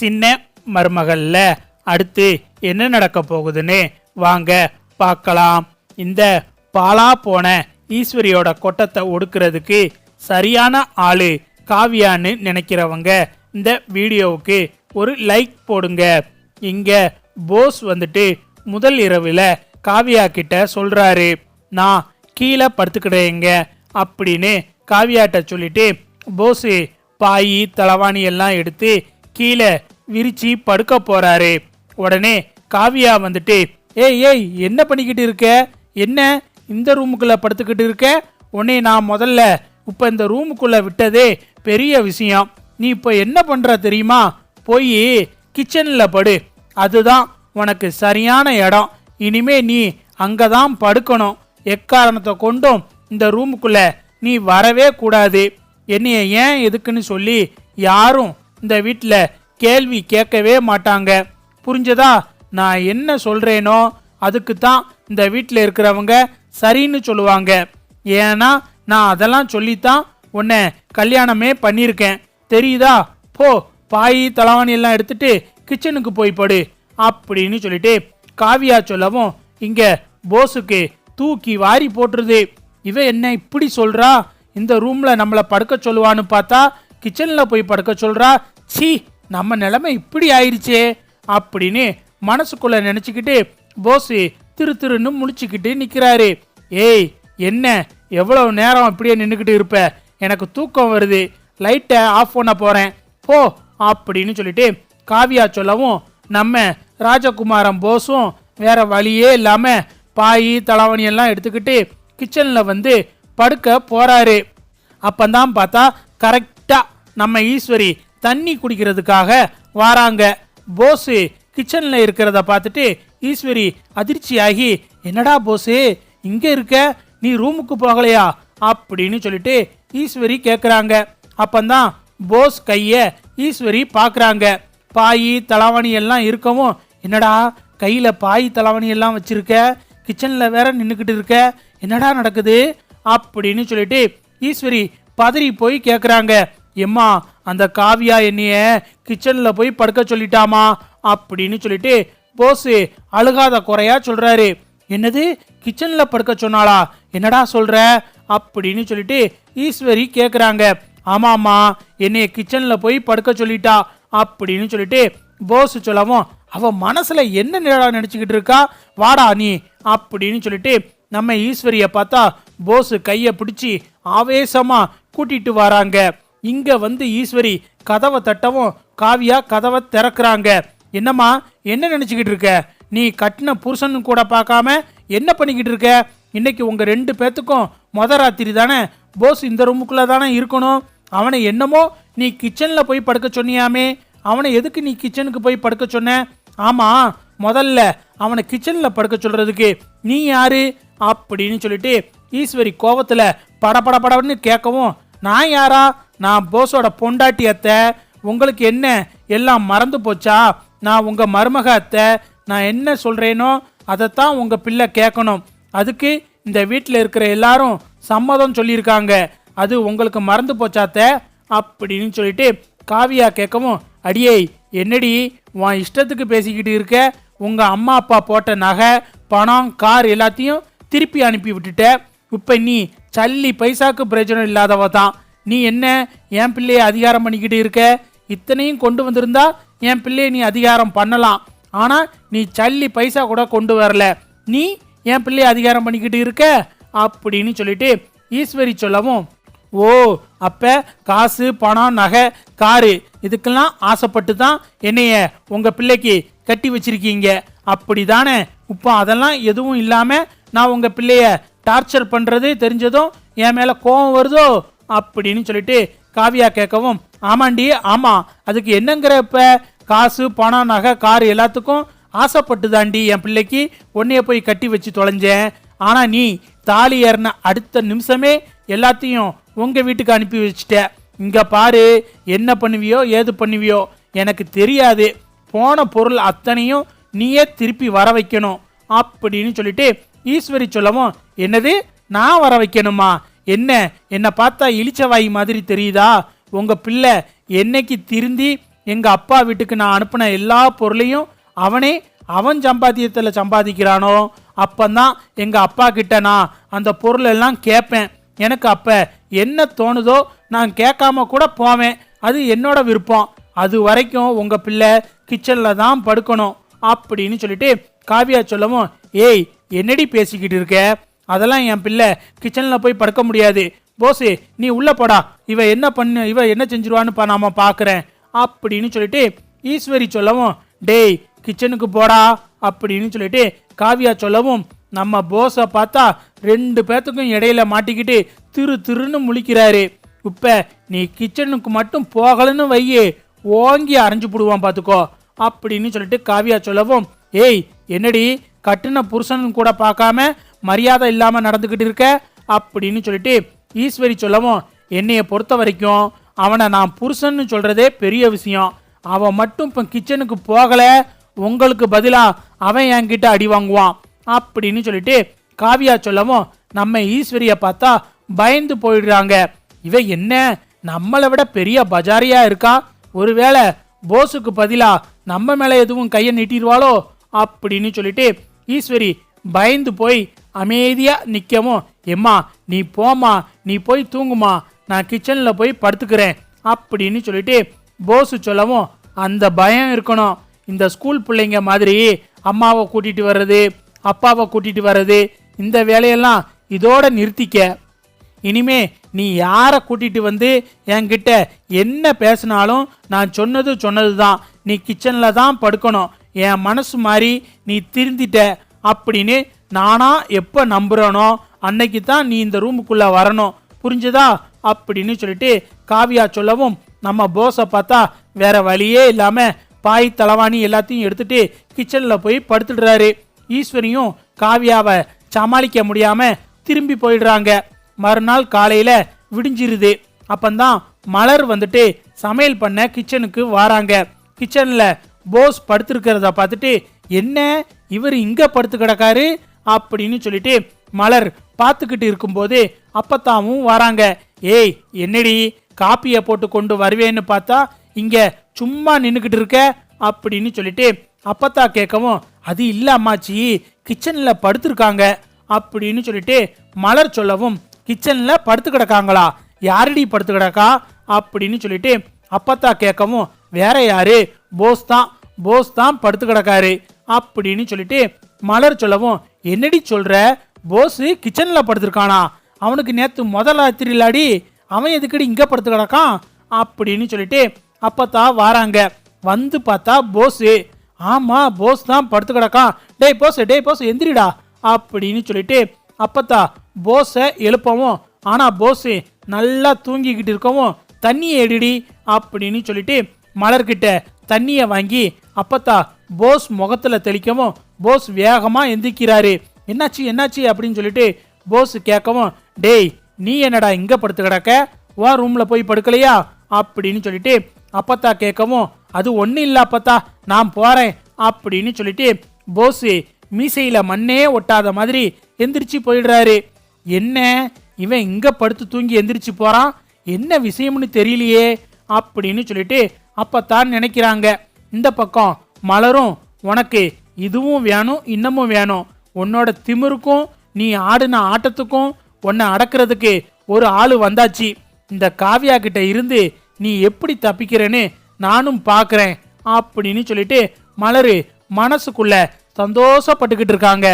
சின்ன மருமகள்ல. அடுத்து என்ன நடக்க போகுதுன்னு வாங்க பார்க்கலாம். இந்த பாலா போன ஈஸ்வரியோட கொட்டத்தை ஒடுக்கிறதுக்கு சரியான ஆளு காவியான்னு நினைக்கிறவங்க இந்த வீடியோவுக்கு ஒரு லைக் போடுங்க. இங்க போஸ் வந்துட்டு முதல் இரவுல காவியா கிட்ட சொல்றாரு. நான் கீழே படுத்துக்கிறேங்க அப்படின்னு காவியாட்ட சொல்லிட்டு போஸு பாயி தலவாணி எல்லாம் எடுத்து கீழே விரிச்சு படுக்க போறாரு. உடனே காவியா வந்துட்டு ஏய் ஏய் என்ன பண்ணிக்கிட்டு இருக்க? என்ன? இந்த ரூமுக்குள்ள படுத்துக்கிட்டு இருக்க? உன்னை நான் முதல்ல இப்ப இந்த ரூமுக்குள்ள விட்டதே பெரிய விஷயம். நீ இப்ப என்ன பண்ற தெரியுமா? போய் கிச்சன்ல படு. அதுதான் உனக்கு சரியான இடம். இனிமே நீ அங்கதான் படுக்கணும். எக்காரணத்தை கொண்டும் இந்த ரூமுக்குள்ள நீ வரவே கூடாது. என்னைய ஏன் எதுக்குன்னு சொல்லி யாரும் இந்த வீட்டில் கேள்வி கேட்கவே மாட்டாங்க. புரிஞ்சதா? நான் என்ன சொல்கிறேனோ அதுக்கு தான் இந்த வீட்டில் இருக்கிறவங்க சரின்னு சொல்லுவாங்க. ஏன்னா நான் அதெல்லாம் சொல்லித்தான் உன்னை கல்யாணமே பண்ணியிருக்கேன். தெரியுதா? போ பாய் தலவாணி எல்லாம் எடுத்துட்டு கிச்சனுக்கு போய் படு அப்படின்னு சொல்லிட்டு காவியா சொல்லவும் இங்க போஸுக்கு தூக்கி வாரி போட்டுருது. இவ என்ன இப்படி சொல்றா? இந்த ரூம்ல நம்மளை படுக்க சொல்லுவான்னு பார்த்தா கிச்சனில் போய் படுக்க சொல்கிறா சீ நம்ம நிலைமை இப்படி ஆயிடுச்சே அப்படின்னு மனசுக்குள்ளே நினச்சிக்கிட்டு போஸு திரு திருன்னு முடிச்சுக்கிட்டு நிற்கிறாரு ஏய் என்ன? எவ்வளவு நேரம் இப்படியே நின்றுக்கிட்டு இருப்ப? எனக்கு தூக்கம் வருது. லைட்டை ஆஃப் பண்ண போகிறேன் போ அப்படின்னு சொல்லிட்டு காவியா சொல்லவும் நம்ம ராஜகுமாரன் போஸும் வேற வழியே இல்லாமல் பாய் தலைவணியெல்லாம் எல்லாம் எடுத்துக்கிட்டு கிச்சனில் வந்து படுக்க போகிறாரு அப்போந்தான் பார்த்தா கரெக்ட் நம்ம ஈஸ்வரி தண்ணி குடிக்கிறதுக்காக வாராங்க. போஸு கிச்சனில் இருக்கிறத பார்த்துட்டு ஈஸ்வரி அதிர்ச்சியாகி என்னடா போஸு இங்கே இருக்க? நீ ரூமுக்கு போகலையா? அப்படின்னு சொல்லிட்டு ஈஸ்வரி கேட்குறாங்க அப்பந்தான் போஸ் கையை ஈஸ்வரி பார்க்குறாங்க பாய் தலவாணி எல்லாம் இருக்கவும் என்னடா கையில் பாய் தலவாணி எல்லாம் வச்சிருக்க? கிச்சனில் வேற நின்றுக்கிட்டு இருக்க? என்னடா நடக்குது? அப்படின்னு சொல்லிட்டு ஈஸ்வரி பதறி போய் கேட்குறாங்க எம்மா அந்த காவியா என்னைய கிச்சனில் போய் படுக்க சொல்லிட்டாமா? அப்படின்னு சொல்லிட்டு போஸு அழுகாத குறையா சொல்கிறாரு என்னது? கிச்சனில் படுக்க சொன்னாளா? என்னடா சொல்கிற அப்படின்னு சொல்லிட்டு ஈஸ்வரி கேட்குறாங்க ஆமாம்மா என்னைய கிச்சனில் போய் படுக்க சொல்லிட்டா. அப்படின்னு சொல்லிட்டு போஸ் சொல்லவும் அவன் மனசில் என்ன நிலடா நினச்சிக்கிட்டு இருக்கா? வாடா நீ. அப்படின்னு சொல்லிட்டு நம்ம ஈஸ்வரியை பார்த்தா போஸு கையை பிடிச்சி ஆவேசமாக கூட்டிட்டு வராங்க. இங்க வந்து ஈஸ்வரி கதவை தட்டவும் காவியா கதவை திறக்கிறாங்க. என்னம்மா என்ன நினைச்சுக்கிட்டு இருக்க? நீ கட்டின புருஷன் கூட பார்க்காம என்ன பண்ணிக்கிட்டு இருக்க? இன்னைக்கு உங்க ரெண்டு பேத்துக்கும் மொத ராத்திரி தானே? போஸ் இந்த ரூமுக்குள்ள தானே இருக்கணும். அவனை என்னமோ நீ கிச்சன்ல போய் படுக்க சொன்னியாமே. அவனை எதுக்கு நீ கிச்சனுக்கு போய் படுக்க சொன்ன? ஆமா முதல்ல அவனை கிச்சன்ல படுக்க சொல்றதுக்கு நீ யாரு? அப்படின்னு சொல்லிட்டு ஈஸ்வரி கோவத்துல படபடபடன்னு கேட்கவும் நான் யாரா? நான் போஸோட பொண்டாட்டி அத்தை. உங்களுக்கு என்ன? எல்லாம் மறந்து போச்சா? நான் உங்கள் மருமக அத்தை. நான் என்ன சொல்கிறேனோ அதைத்தான் உங்கள் பிள்ளை கேட்கணும் அதுக்கு இந்த வீட்டில் இருக்கிற எல்லாரும் சம்மதம் சொல்லியிருக்காங்க. அது உங்களுக்கு மறந்து போச்சாத்த அப்படின்னு சொல்லிட்டு காவியா கேட்கவும் அடியே என்னடி உன் இஷ்டத்துக்கு பேசிக்கிட்டு இருக்க? உங்கள் அம்மா அப்பா போட்ட நகை பணம் கார் எல்லாத்தையும் திருப்பி அனுப்பி விட்டுட்ட. இப்போ நீ சல்லி பைசாக்கு பிரயோஜனம் இல்லாதவ தான். நீ என்ன? என் பிள்ளைய அதிகாரம் பண்ணிக்கிட்டு இருக்க? இத்தனையும் கொண்டு வந்திருந்தா என் பிள்ளைய நீ அதிகாரம் பண்ணலாம். ஆனா நீ சல்லி பைசா கூட கொண்டு வரல. நீ என் பிள்ளைய அதிகாரம் பண்ணிக்கிட்டு இருக்க? அப்படின்னு சொல்லிட்டு ஈஸ்வரி சொல்லவும் ஓ அப்ப காசு பணம் நகை காரு இதுக்கெல்லாம் ஆசைப்பட்டு தான் என்னைய உங்க பிள்ளைக்கு கட்டி வச்சிருக்கீங்க. அப்படிதானே? இப்போ அதெல்லாம் எதுவும் இல்லாம நான் உங்க பிள்ளைய டார்ச்சர் பண்றது தெரிஞ்சதும் என் மேல கோவம் வருதோ அப்படின்னு சொல்லிட்டு காவியா கேட்கவும் ஆமாண்டி ஆமா அதுக்கு என்னங்கிறப்ப காசு பணம் நகை கார் எல்லாத்துக்கும் ஆசைப்பட்டு தாண்டி என் பிள்ளைக்கு உன்னைய போய் கட்டி வச்சு தொலைஞ்சேன். ஆனா நீ தாலி ஏறின அடுத்த நிமிஷமே எல்லாத்தையும் உங்க வீட்டுக்கு அனுப்பி வச்சிட்ட. இங்க பாரு என்ன பண்ணுவியோ ஏது பண்ணுவியோ எனக்கு தெரியாது. போன பொருள் அத்தனையும் நீயே திருப்பி வர வைக்கணும் அப்படின்னு சொல்லிட்டு ஈஸ்வரி சொல்லவும் என்னது? நான் வர வைக்கணுமா? என்ன? என்னை பார்த்தா இளிச்சவாய் மாதிரி தெரியுதா? உங்கள் பிள்ளை என்னைக்கு திருந்தி எங்கள் அப்பா வீட்டுக்கு நான் அனுப்பின எல்லா பொருளையும் அவனே அவன் சம்பாத்தியத்தில் சம்பாதிக்கிறானோ? அப்பந்தான் எங்கள் அப்பா கிட்ட நான் அந்த பொருளெல்லாம் கேட்பேன். எனக்கு அப்போ என்ன தோணுதோ நான் கேட்காம கூட போவேன். அது என்னோட விருப்பம். அது வரைக்கும் உங்கள் பிள்ளை கிச்சனில் தான் படுக்கணும். அப்படின்னு சொல்லிட்டு காவியா சொல்லவும் ஏய் என்னடி பேசிக்கிட்டு இருக்க? அதெல்லாம் என் பிள்ளை கிச்சனில் போய் படுக்க முடியாது. போசு நீ உள்ளே போடா. இவ என்ன பண்ணு இவ என்ன செஞ்சிருவான்னு நாம பார்க்குறேன் அப்படின்னு சொல்லிட்டு ஈஸ்வரி சொல்லவும் டேய் கிச்சனுக்கு போடா. அப்படின்னு சொல்லிட்டு காவியா சொல்லவும் நம்ம போஸை பார்த்தா ரெண்டு பேத்துக்கும் இடையில மாட்டிக்கிட்டு திரு திருன்னு முழிக்கிறாரு. இப்ப நீ கிச்சனுக்கு மட்டும் போகலன்னு வையே ஓங்கி அரைஞ்சு போடுவான் பார்த்துக்கோ அப்படின்னு சொல்லிட்டு காவியா சொல்லவும் ஏய் என்னடி கட்டின புருஷன் கூட பார்க்காம மரியாதை இல்லாமல் நடந்துக்கிட்டு இருக்க அப்படின்னு சொல்லிட்டு ஈஸ்வரி சொல்லவும் என்னைய பொறுத்த வரைக்கும் அவனை நான் புருஷன்னு சொல்கிறதே பெரிய விஷயம். அவன் மட்டும் இப்போ கிச்சனுக்கு போகலை. உங்களுக்கு பதிலாக அவன் என்கிட்ட அடி வாங்குவான். அப்படின்னு சொல்லிட்டு காவியா சொல்லவும் நம்ம ஈஸ்வரியை பார்த்தா பயந்து போயிடுறாங்க. இவ என்ன? நம்மளை விட பெரிய பஜாரியா இருக்கா? ஒருவேளை போஸுக்கு பதிலாக நம்ம மேலே எதுவும் கையை நீட்டிடுவாளோ? அப்படின்னு சொல்லிட்டு ஈஸ்வரி பயந்து போய் அமைதியாக நிற்கவும் எம்மா நீ போம்மா நீ போய் தூங்குமா நான் கிச்சனில் போய் படுத்துக்கிறேன் அப்படின்னு சொல்லிட்டு போஸு சொல்லவும் அந்த பயம் இருக்கணும். இந்த ஸ்கூல் பிள்ளைங்க மாதிரி அம்மாவை கூட்டிகிட்டு வர்றது அப்பாவை கூட்டிகிட்டு வர்றது இந்த வேலையெல்லாம் இதோட நிறுத்திக்க. இனிமே நீ யாரை கூட்டிகிட்டு வந்து என்கிட்ட என்ன பேசினாலும் நான் சொன்னது சொன்னது தான் நீ கிச்சனில் தான் படுக்கணும். என் மனசு மாதிரி நீ திருந்திட்ட அப்படின்னு நானா எப்போ நம்புகிறேனோ அன்னைக்கு தான் நீ இந்த ரூமுக்குள்ளே வரணும். புரிஞ்சுதா? அப்படின்னு சொல்லிட்டு காவியா சொல்லவும் நம்ம போஸை பார்த்தா வேற வழியே இல்லாமல் பாய் தலவாணி எல்லாத்தையும் எடுத்துட்டு கிச்சனில் போய் படுத்துடுறாரு. ஈஸ்வரியும் காவியாவை சமாளிக்க முடியாமல் திரும்பி போயிடுறாங்க. மறுநாள் காலையில் விடிஞ்சிருது. அப்பந்தான் மலர் வந்துட்டு சமையல் பண்ண கிச்சனுக்கு வராங்க. கிச்சனில் போஸ் படுத்திருக்கிறத பார்த்துட்டு என்ன? இவர் இங்கே படுத்து கிடக்காரு? அப்படின்னு சொல்லிட்டு மலர் பார்த்துக்கிட்டு இருக்கும்போது அப்பத்தாவும் வராங்க. ஏய் என்னடி? காப்பியை போட்டு கொண்டு வருவேன்னு பார்த்தா இங்கே சும்மா நின்றுக்கிட்டு இருக்க? அப்படின்னு சொல்லிட்டு அப்பத்தா கேட்கவும் அது இல்ல அம்மாச்சி கிச்சனில் படுத்திருக்காங்க. அப்படின்னு சொல்லிட்டு மலர் சொல்லவும் கிச்சனில் படுத்து கிடக்காங்களா? யாரடி படுத்து கிடக்கா? அப்படின்னு சொல்லிட்டு அப்பத்தா கேட்கவும் வேற யாரு? போஸ் தான். போஸ் தான் படுத்து கிடக்காரு. அப்படின்னு சொல்லிட்டு மலர் சொல்லவும் என்னடி சொல்ற? போஸ் கிச்சன்ல படுத்திருக்கானா? அவனுக்கு நேத்து முதல் ராத்திரிலாடி அவன் எதுக்கடி இங்க படுத்து கிடக்கான்? அப்படின்னு சொல்லிட்டு அப்பத்தா வாராங்க. வந்து பார்த்தா போஸ் ஆமா போஸ் தான் படுத்து கிடக்கான். டேய் போஸ் டேய் போஸ் எந்திரிடா. அப்படின்னு சொல்லிட்டு அப்பத்தா போஸை எழுப்பவும் ஆனா போஸ் நல்லா தூங்கிக்கிட்டு இருக்கவும் தண்ணியை எடுடி. அப்படின்னு சொல்லிட்டு மலர்கிட்ட தண்ணியை வாங்கி அப்பத்தா போஸ் முகத்தில் தெளிக்கவும் போஸ் வேகமாக எந்திரிக்கிறாரு என்னாச்சு என்னாச்சு? அப்படின்னு சொல்லிட்டு போஸ் கேட்கவும் டேய் நீ என்னடா இங்கே படுத்து கிடக்க? உன் ரூமில் போய் படுக்கலையா? அப்படின்னு சொல்லிட்டு அப்பத்தா கேட்கவும் அது ஒன்றும் இல்லை அப்பத்தா நான் போகிறேன் அப்படின்னு சொல்லிட்டு போஸு மீசையில் மண்ணே ஒட்டாத மாதிரி எந்திரிச்சு போயிடுறாரு. என்ன? இவன் இங்கே படுத்து தூங்கி எந்திரிச்சு போகிறான் என்ன விஷயம்னு தெரியலையே? அப்படின்னு சொல்லிட்டு அப்பத்தான் நினைக்கிறாங்க. இந்த பக்கம் மலரும் உனக்கு இதுவும் வேணும் இன்னமும் வேணும். உன்னோட திமிருக்கும் நீ ஆடின ஆட்டத்துக்கும் உன்னை அடக்கிறதுக்கு ஒரு ஆள் வந்தாச்சு. இந்த காவியா கிட்ட இருந்து நீ எப்படி தப்பிக்கிறேன்னு நானும் பார்க்குறேன் அப்படின்னு சொல்லிட்டு மலரு மனசுக்குள்ள சந்தோஷப்பட்டுக்கிட்டு இருக்காங்க.